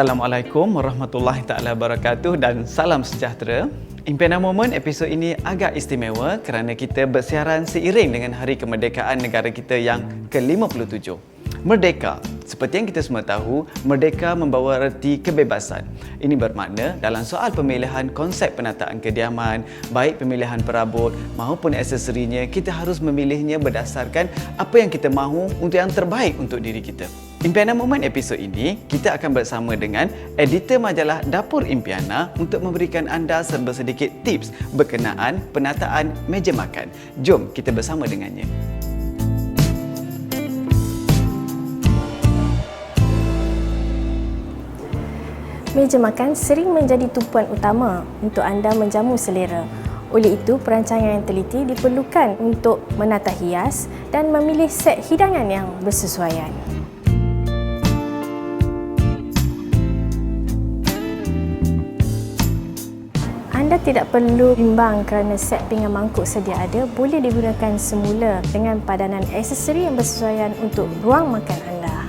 Assalamualaikum warahmatullahi taala wabarakatuh dan salam sejahtera. Impian Moment episod ini agak istimewa kerana kita bersiaran seiring dengan Hari Kemerdekaan negara kita yang ke-57. Merdeka. Seperti yang kita semua tahu, merdeka membawa erti kebebasan. Ini bermakna dalam soal pemilihan konsep penataan kediaman, baik pemilihan perabot maupun aksesorinya, kita harus memilihnya berdasarkan apa yang kita mahu untuk yang terbaik untuk diri kita. Impiana Moment episod ini, kita akan bersama dengan editor majalah Dapur Impiana untuk memberikan anda serba sedikit tips berkenaan penataan meja makan. Jom kita bersama dengannya. Meja makan sering menjadi tumpuan utama untuk anda menjamu selera. Oleh itu, perancangan yang teliti diperlukan untuk menata hias dan memilih set hidangan yang bersesuaian. Anda tidak perlu bimbang kerana set pinggan mangkuk sedia ada boleh digunakan semula dengan padanan aksesori yang bersesuaian untuk ruang makan anda.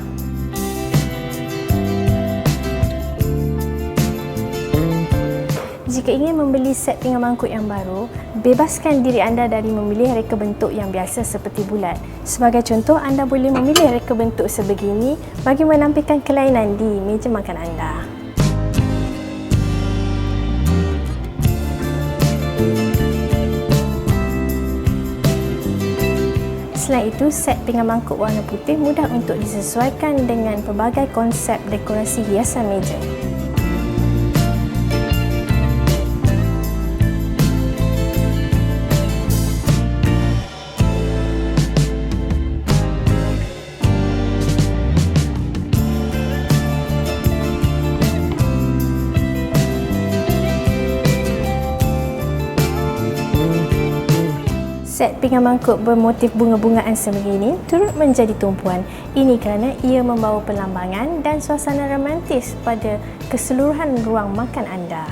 Jika ingin membeli set pinggan mangkuk yang baru, bebaskan diri anda dari memilih reka bentuk yang biasa seperti bulat. Sebagai contoh, anda boleh memilih reka bentuk sebegini bagi menampilkan kelainan di meja makan anda. Selain itu, set pinggan mangkuk warna putih mudah untuk disesuaikan dengan pelbagai konsep dekorasi hiasan meja. Set pinggan mangkuk bermotif bunga-bungaan sebegini turut menjadi tumpuan. Ini kerana ia membawa perlambangan dan suasana romantis pada keseluruhan ruang makan anda.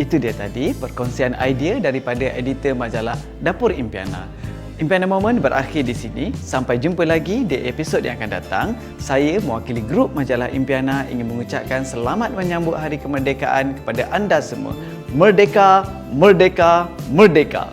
Itu dia tadi perkongsian idea daripada editor majalah Dapur Impiana. Impiana Moment berakhir di sini. Sampai jumpa lagi di episod yang akan datang. Saya mewakili grup majalah Impiana ingin mengucapkan selamat menyambut Hari Kemerdekaan kepada anda semua. Merdeka, merdeka, merdeka.